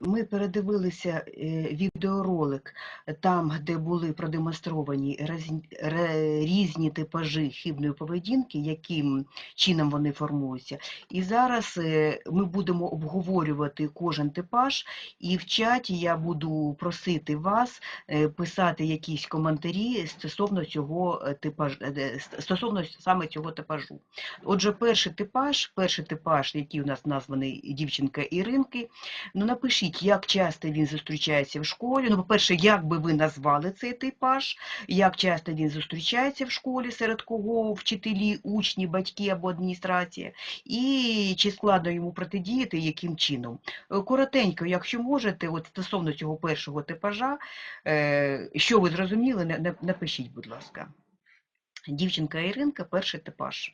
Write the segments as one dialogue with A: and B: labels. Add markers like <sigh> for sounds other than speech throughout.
A: Ми передивилися е, відеоролик там, де були продемонстровані різні типажі хибної поведінки, яким чином вони формуються. І зараз е, ми будемо обговорювати кожен типаж, і в чаті я буду просити вас е, писати якісь коментарі стосовно цього типаж, стосовно саме цього типажу. Отже, перший типаж, перший типаж, який у нас названий дівчинка Іринки, Ну, напишіть, як часто він зустрічається в школі. Ну, по-перше, як би ви назвали цей типаж, як часто він зустрічається в школі, серед кого вчителі, учні, батьки або адміністрація, і чи складно йому протидіяти, яким чином. Е, Коротенько, якщо можете, от стосовно цього першого типажа, е, що ви зрозуміли, на- на- напишіть, будь ласка. Дівчинка Іринка, перший типаж.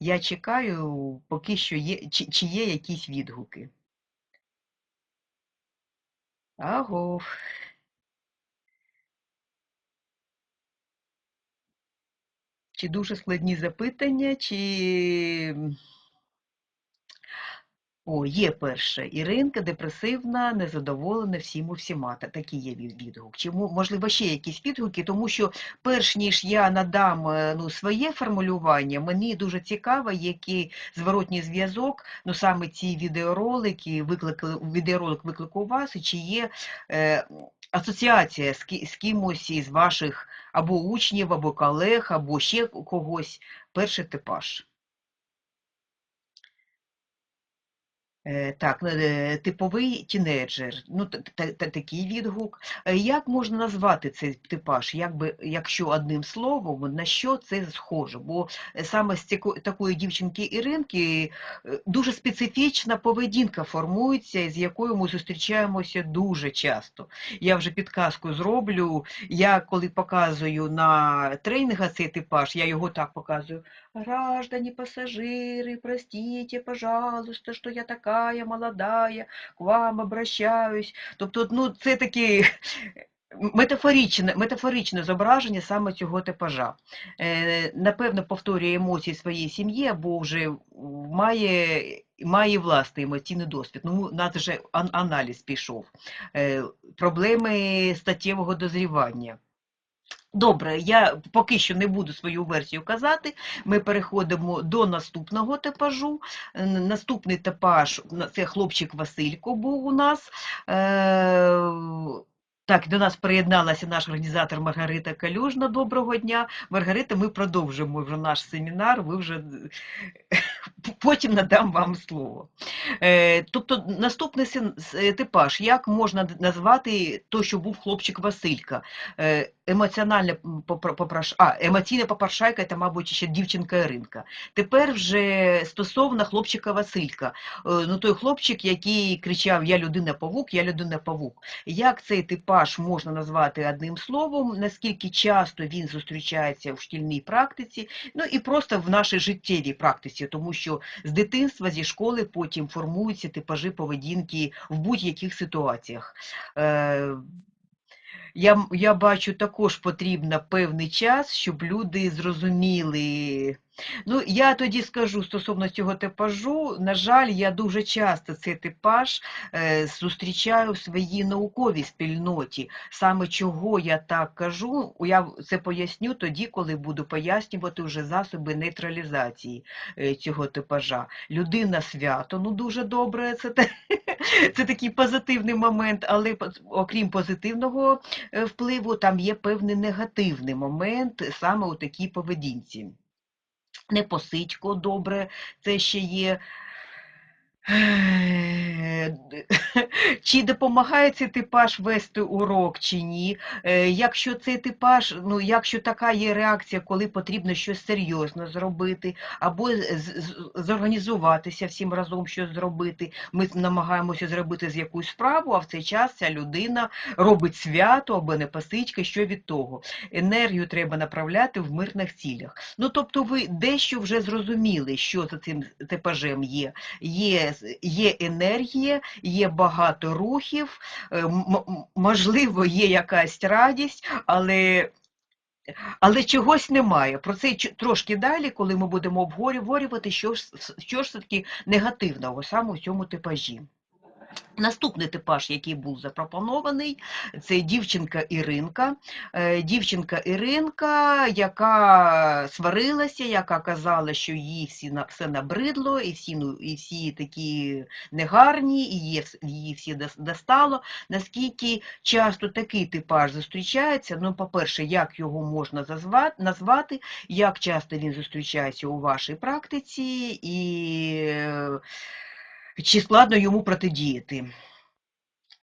A: Я чекаю, поки що є, чи, чи є якісь відгуки. Аго. Чи дуже складні запитання, чи. О, є перше. Іринка депресивна, незадоволена всім у всіма. Та- Такий є відгук. Чи можливо ще якісь відгуки, тому що перш ніж я надам е, ну, своє формулювання, мені дуже цікаво, який зворотній зв'язок, ну саме ці відеоролики, викликали, відеоролик викликав вас, чи є е, асоціація з, ки- з кимось із ваших або учнів, або колег, або ще когось. Перший типаж. Так, е, типовий тінейджер, ну та- такий відгук. Е, Як можна назвати цей типаж, якби, якщо одним словом, на що це схоже? Бо е, саме з такої дівчинки Іринки е, дуже специфічна поведінка формується, з якою ми зустрічаємося дуже часто. Я вже підказку зроблю. Я коли показую на тренінгах цей типаж, я його так показую. Граждане пассажиры, простите, пожалуйста, что я такая молодая, к вам обращаюсь. Тобто, ну, це таке <laughs> метафоричне, метафоричне зображення саме цього типажа. Е, напевно, повторює емоції своєї сім'ї або вже має, має власний емоційний досвід. Ну, у нас вже ан- аналіз пішов. Е, проблеми статтєвого дозрівання. Добре, я поки що не буду свою версію казати. Ми переходимо до наступного типажу. Наступний типаж це хлопчик Василько був у нас. Е, Так, до нас приєдналася наш організатор Маргарита Калюжна. Доброго дня. Маргарита, ми продовжимо вже наш семінар. Ви вже потім надам вам слово. Е, Тобто наступний типаж, як можна назвати той, що був хлопчик Василька? Е, Емоціональне попраш... а, емоційна попрошайка, це, мабуть, ще дівчинка Іринка. Тепер вже стосовно хлопчика Василька. Е, Ну, той хлопчик, який кричав Я людина-павук, я людина-павук. Як цей типаж можна назвати одним словом, наскільки часто він зустрічається в шкільній практиці, ну і просто в нашій життєвій практиці, тому що з дитинства, зі школи потім формуються типажі поведінки в будь-яких ситуаціях. Я, я бачу, також потрібно певний час, щоб люди зрозуміли. Ну, я тоді скажу стосовно цього типажу, на жаль, я дуже часто цей типаж е, зустрічаю в своїй науковій спільноті. Саме чого я так кажу, я це поясню тоді, коли буду пояснювати вже засоби нейтралізації е, цього типажа. Людина свято, ну дуже добре, це, те- це такий позитивний момент, але окрім позитивного е, впливу, там є певний негативний момент саме у такій поведінці. Непосидько добре, це ще є. Е, Чи допомагає цей типаж вести урок, чи ні? Е, Якщо цей типаж, ну якщо така є реакція, коли потрібно щось серйозно зробити, або зорганізуватися всім разом щось зробити, ми намагаємося зробити з якусь справу, а в цей час ця людина робить свято або непосички, що від того? Енергію треба направляти в мирних цілях. Ну тобто ви дещо вже зрозуміли, що за цим типажем є є, є енергія, є багато рухів, е, можливо, є якась радість, але, але чогось немає. Про це трошки далі, коли ми будемо обговорювати, що ж, що ж все-таки негативного саме у цьому типажі. Наступний типаж, який був запропонований, це дівчинка Іринка. Е, Дівчинка Іринка, яка сварилася, яка казала, що їй всі все набридло, і всі, ну, і всі такі негарні, і її, її всі достало. Наскільки часто такий типаж зустрічається? Ну, по-перше, як його можна назвати, як часто він зустрічається у вашій практиці, і е, чи складно йому протидіяти.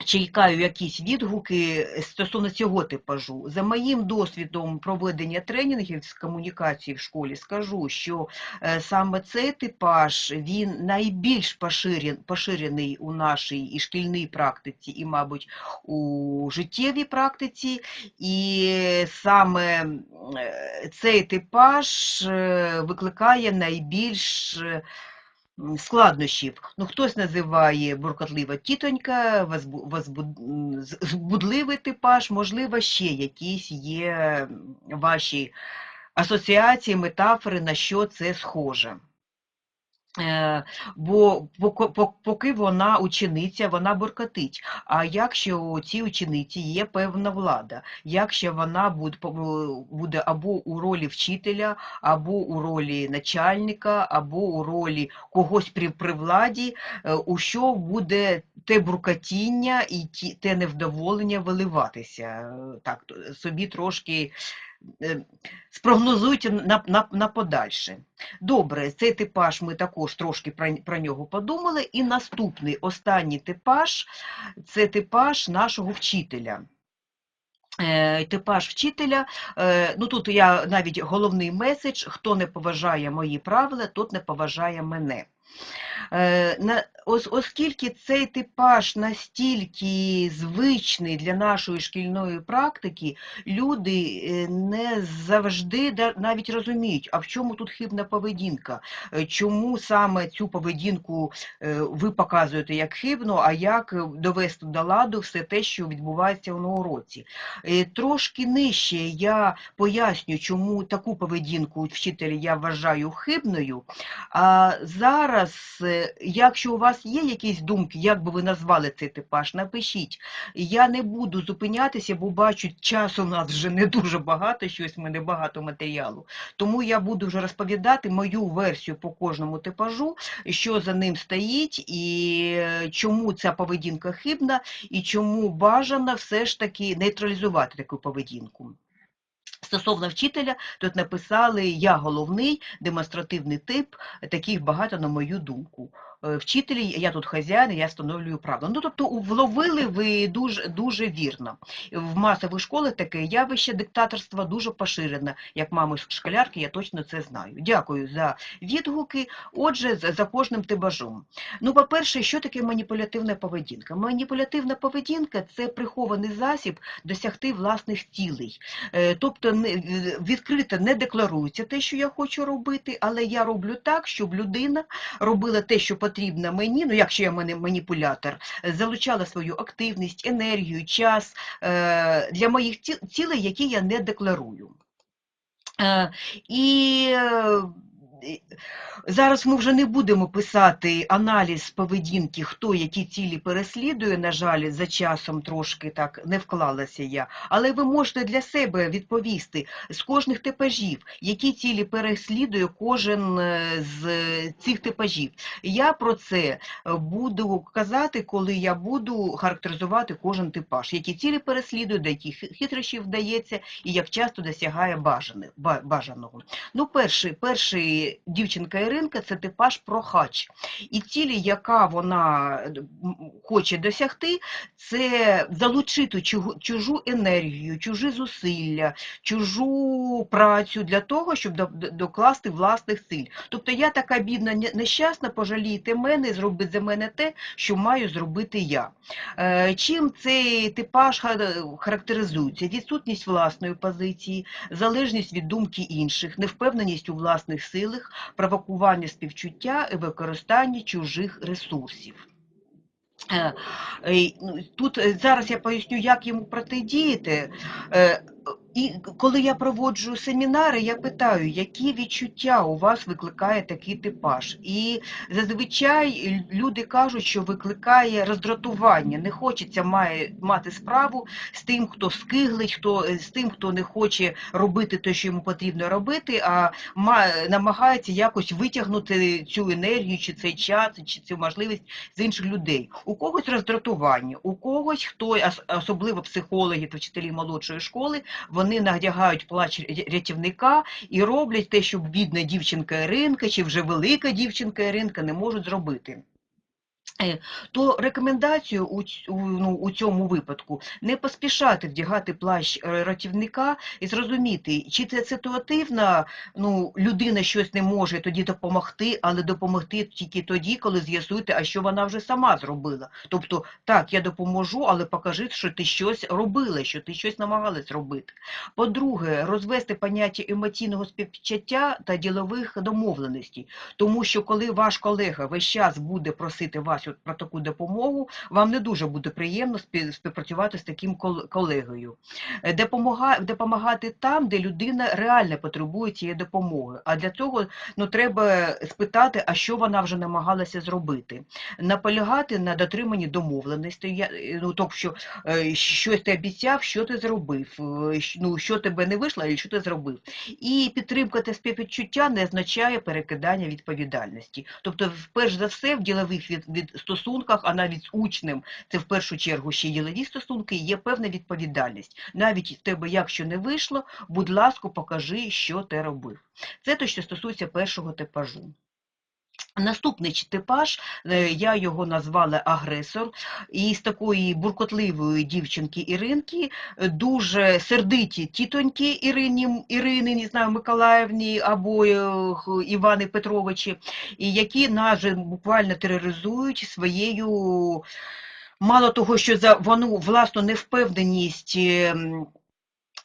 A: Чекаю якісь відгуки стосовно цього типажу. За моїм досвідом проведення тренінгів з комунікації в школі скажу, що е, саме цей типаж він найбільш поширен, поширений у нашій і шкільній практиці, і, мабуть, у життєвій практиці. І саме е, цей типаж е, викликає найбільш складнощів. Ну, хтось називає буркотлива тітонька, збудливий типаж, можливо, ще якісь є ваші асоціації, метафори, на що це схоже. Е, Бо поки- вона учениця, вона буркотить. А якщо у цій учениці є певна влада, якщо вона буде, або у ролі вчителя, або у ролі начальника, або у ролі когось при, при владі, е, у що буде те буркотіння і ті, те невдоволення виливатися. Е, Так, собі трошки спрогнозуйте на, на, на подальше. Добре, цей типаж ми також трошки про, про нього подумали. І наступний, останній типаж це типаж нашого вчителя. Е, Типаж вчителя, е, ну тут я навіть головний меседж, хто не поважає мої правила, тот не поважає мене. Е, Оскільки цей типаж настільки звичний для нашої шкільної практики, люди е, не завжди навіть розуміють, а в чому тут хибна поведінка, Е, чому саме цю поведінку ви показуєте як хибну, а як довести до ладу все те, що відбувається на уроці. Трошки нижче я поясню, чому таку поведінку вчителя я вважаю хибною. А зараз, е, якщо у вас є якісь думки, як би ви назвали цей типаж, напишіть. Я не буду зупинятися, бо бачу, часу у нас вже не дуже багато, щось в мене багато матеріалу. Тому я буду вже розповідати мою версію по кожному типажу, що за ним стоїть, і е, чому ця поведінка хибна, і чому бажано все ж таки нейтралізувати таку поведінку. Стосовно вчителя, тут написали я головний демонстративний тип, таких багато на мою думку. Е, Вчителі, я тут хазяїн, я встановлюю правила. Ну, тобто вловили ви дуже, дуже вірно. В масових школах таке явище диктаторства дуже поширене. Як мами школярки, я точно це знаю. Дякую за відгуки. Отже, за, кожним типажом. Ну, по-перше, що таке маніпулятивна поведінка? Маніпулятивна поведінка – це прихований засіб досягти власних цілей. Е, Тобто е, відкрито не декларується те, що я хочу робити, але я роблю так, щоб людина робила те, що потрібно мені, ну якщо я маніпулятор, залучала свою активність, енергію, час е, для моїх цілей, які я не декларую. Е, І е, зараз ми вже не будемо писати аналіз поведінки, хто які цілі переслідує. На жаль, за часом трошки так не вклалася я. Але ви можете для себе відповісти з кожних типажів, які цілі переслідує кожен е, з цих типажів. Я про це буду казати, коли я буду характеризувати кожен типаж, які цілі переслідує, до яких хитрощів вдається і як часто досягає бажаного. Ну, перший, перший дівчинка Іринка це типаж прохач. І цілі, яка вона е, хоче досягти, це залучити чужу, енергію, чужі зусилля, чужу працю для того, щоб до- до- докласти власних сил. Тобто я така бідна, нещасна, пожалійте мене, зробіть за мене те, що маю зробити я. Е, Чим цей типаж характеризується? Відсутність власної позиції, залежність від думки інших, невпевненість у власних силах, провокування співчуття і використання чужих ресурсів. Е, е, ну, Тут е, зараз я поясню, як йому протидіяти. І коли я проводжу семінари, я питаю, які відчуття у вас викликає такий типаж. І зазвичай люди кажуть, що викликає роздратування. Не хочеться має, мати справу з тим, хто скиглить, хто з тим, хто не хоче робити те, що йому потрібно робити, а ма- намагається якось витягнути цю енергію, чи цей час, чи цю можливість з інших людей. У когось роздратування, у когось хто ос- особливо психологи та вчителі молодшої школи вони надягають плач ря- рятівника і роблять те, що бідна дівчинка Іринка чи вже велика дівчинка Іринка не можуть зробити. Е, То рекомендацію у, ну, у цьому випадку не поспішати вдягати плащ е, рятівника і зрозуміти, чи це ситуативна ну, людина щось не може тоді допомогти, але допомогти тільки тоді, коли з'ясуєте, а що вона вже сама зробила. Тобто, так, я допоможу, але покажи, що ти щось робила, що ти щось намагалась робити. По-друге, розвести поняття емоційного співчуття та ділових домовленостей. Тому що коли ваш колега весь час буде просити вас про таку допомогу, вам не дуже буде приємно спів- співпрацювати з таким кол- колегою. Е, допомагати там, де людина реально потребує цієї допомоги. А для цього ну, треба спитати, а що вона вже намагалася зробити. Наполягати на дотриманні домовленостей, я- е, ну, тобто, що е, щось ти обіцяв, що ти зробив, ну, що тебе не вийшло, і що ти зробив. І підтримка та співвідчуття не означає перекидання відповідальності. Тобто, перш за все, в ділових від, від стосунках, а навіть з учнем, це в першу чергу ще ділові стосунки, є певна відповідальність. Навіть в тебе, якщо не вийшло, будь ласка, покажи, що ти робив. Це те, що стосується першого типажу. Наступний типаж, е, я його назвала агресор, і з такої буркотливої дівчинки Іринки е, дуже сердиті тітоньки Ірині, Ірини, не знаю, Миколаївні або е, Івани Петровичі, які нас буквально тероризують своєю, мало того, що за вону власну невпевненість.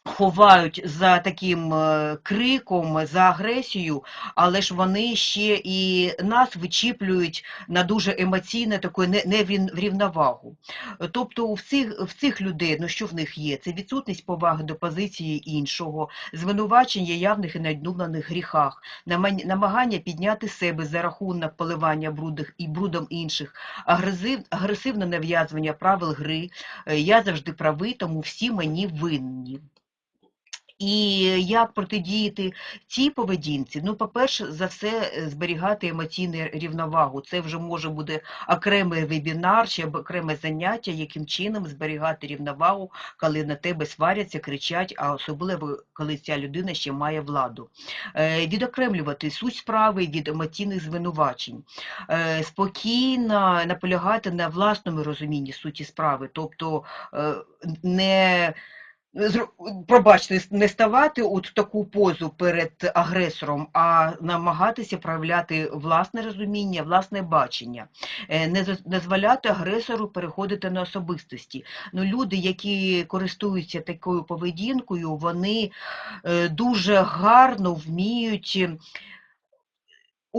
A: Ховають за таким е, криком, за агресією, але ж вони ще і нас вичіплюють на дуже емоційне таку не- неврівновагу. Тобто в цих, в цих людей, ну що в них є? Це відсутність поваги до позиції іншого, звинувачення явних і надуманих гріхах, намагання підняти себе за рахунок поливання брудних і брудом інших, агресив, агресивне нав'язування правил гри, е, я завжди правий, тому всі мені винні. І як протидіяти цій поведінці? Ну, по-перше, за все е, зберігати емоційну рівновагу. Це вже може бути окремий вебінар чи окреме заняття, яким чином зберігати рівновагу, коли на тебе сваряться, кричать, а особливо коли ця людина ще має владу. Е, Відокремлювати суть справи від емоційних звинувачень, Е, спокійно наполягати на власному розумінні суті справи, тобто не пробачте, не ставати от в таку позу перед агресором, а намагатися проявляти власне розуміння, власне бачення, Е, не дозволяти агресору переходити на особистості. Ну, люди, які користуються такою поведінкою, вони е, дуже гарно вміють.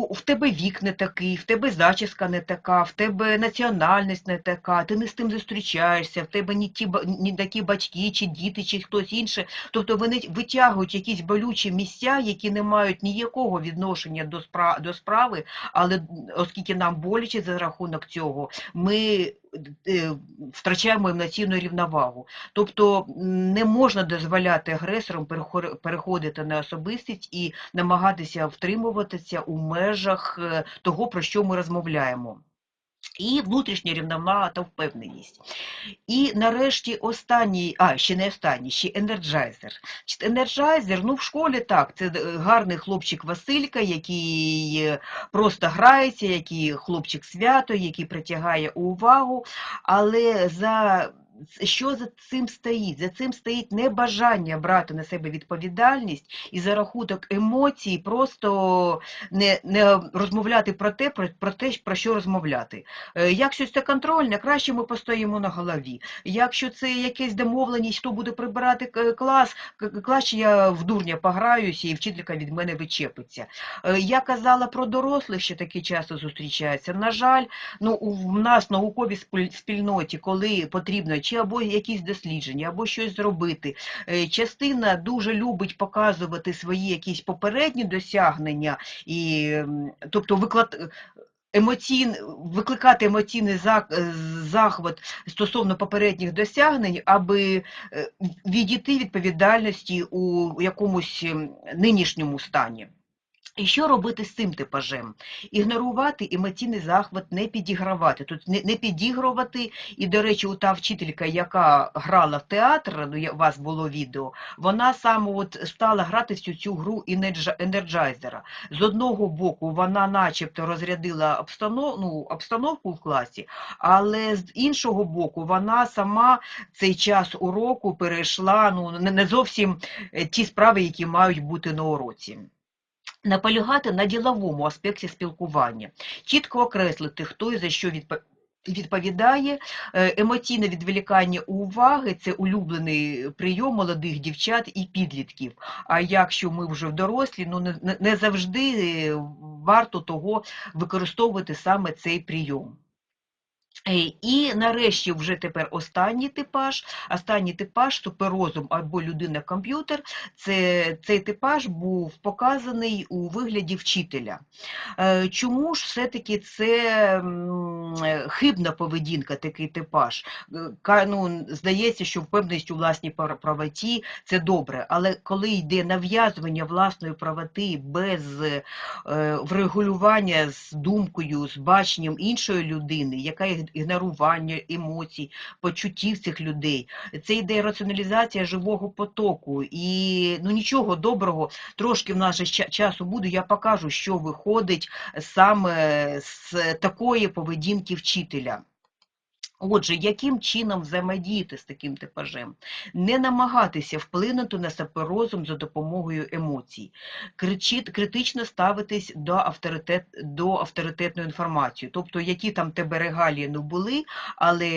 A: В тебе вік не такий, в тебе зачіска не така, в тебе національність не така, ти не з тим зустрічаєшся, в тебе не ті не такі батьки, чи діти, чи хтось інше. Тобто вони витягують якісь болючі місця, які не мають ніякого відношення до спра- до справи, але оскільки нам боляче за рахунок цього, ми втрачаємо емоційну рівновагу. Тобто не можна дозволяти агресорам переходити на особистість і намагатися втримуватися у межах е, того, про що ми розмовляємо. І внутрішня рівновага та впевненість. І нарешті останній, а ще не останній, ще енерджайзер. Енерджайзер, ну в школі так, це е, гарний хлопчик Василька, який е, просто грається, який хлопчик свято, який притягає увагу, але за що за цим стоїть? За цим стоїть небажання брати на себе відповідальність і за рахунок емоцій просто не, не розмовляти про те, про, про те, про що розмовляти. Е, Якщо це контрольне, краще ми постоїмо на голові. Якщо це якась домовленість, хто буде прибирати к- клас, краще я в дурня пограюся і вчителька від мене вичепиться. Е, Я казала про дорослих, що такі часто зустрічаються. На жаль, ну, у в нас в науковій спільноті, коли потрібно чи або якісь дослідження, або щось зробити. Е, Частина дуже любить показувати свої якісь попередні досягнення, і, тобто виклад... Емоційн... викликати емоційний е, захват стосовно попередніх досягнень, аби е, відійти відповідальності у якомусь нинішньому стані. І що робити з цим типажем? Ігнорувати емоційний захват, не підігравати. Тут не, не підігрувати. І, до речі, у та вчителька, яка грала в театр, ну, у вас було відео, вона саме от стала грати всю цю гру енерджайзера. З одного боку, вона начебто розрядила обстанов, ну, обстановку в класі, але з іншого боку, вона сама цей час уроку перейшла ну, не, не зовсім е, ті справи, які мають бути на уроці. Наполягати на діловому аспекті спілкування, чітко окреслити, хто і за що відповідає. відповідає. Е, Емоційне відволікання уваги – це улюблений прийом молодих дівчат і підлітків. А якщо ми вже в дорослі, ну не, не- завжди е, варто того використовувати саме цей прийом. Е, І нарешті вже тепер останній типаж. Останній типаж суперрозум або людина-комп'ютер. Це, цей типаж був показаний у вигляді вчителя. Е, Чому ж все-таки це е, хибна поведінка, такий типаж? Ну, здається, що впевненість у власній правоті – це добре, але коли йде нав'язування власної правоти без врегулювання з думкою, з баченням іншої людини, яка ігнорування емоцій, почуттів цих людей, це йде раціоналізація живого потоку. І ну, нічого доброго, трошки в нас часу буде, я покажу, що виходить саме з такої поведінки вчителя. Отже, яким чином взаємодіяти з таким типажем? Не намагатися вплинути на саперозум за допомогою емоцій. Критично ставитись до, авторитет, до авторитетної інформації. Тобто, які там тебе регалії не були, але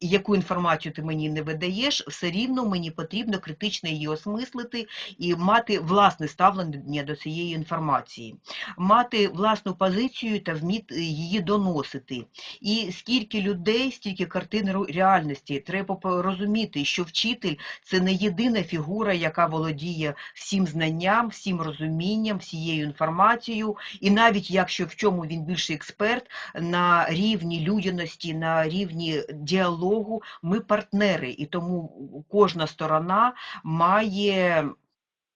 A: яку інформацію ти мені не видаєш, все рівно мені потрібно критично її осмислити і мати власне ставлення до цієї інформації. Мати власну позицію та вміти її доносити. І скільки людей, стільки картин ру- реальності. Треба розуміти, що вчитель це не єдина фігура, яка володіє всім знанням, всім розумінням, всією інформацією. І навіть якщо в чому він більший експерт, на рівні людяності, на рівні діалогу, ми партнери, і тому кожна сторона має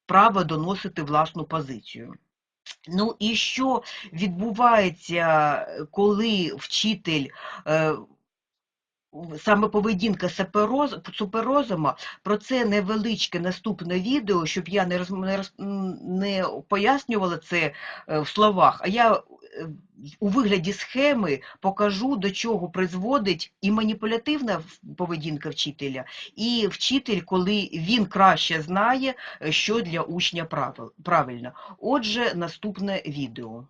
A: право доносити власну позицію. Ну і що відбувається, коли вчитель е, саме поведінка сапероз, суперрозума, про це невеличке наступне відео, щоб я не, роз, не, роз, не пояснювала це е, в словах, а я е, у вигляді схеми покажу, до чого призводить і маніпулятивна поведінка вчителя, і вчитель, коли він краще знає, е, що для учня правильно. Отже, наступне відео.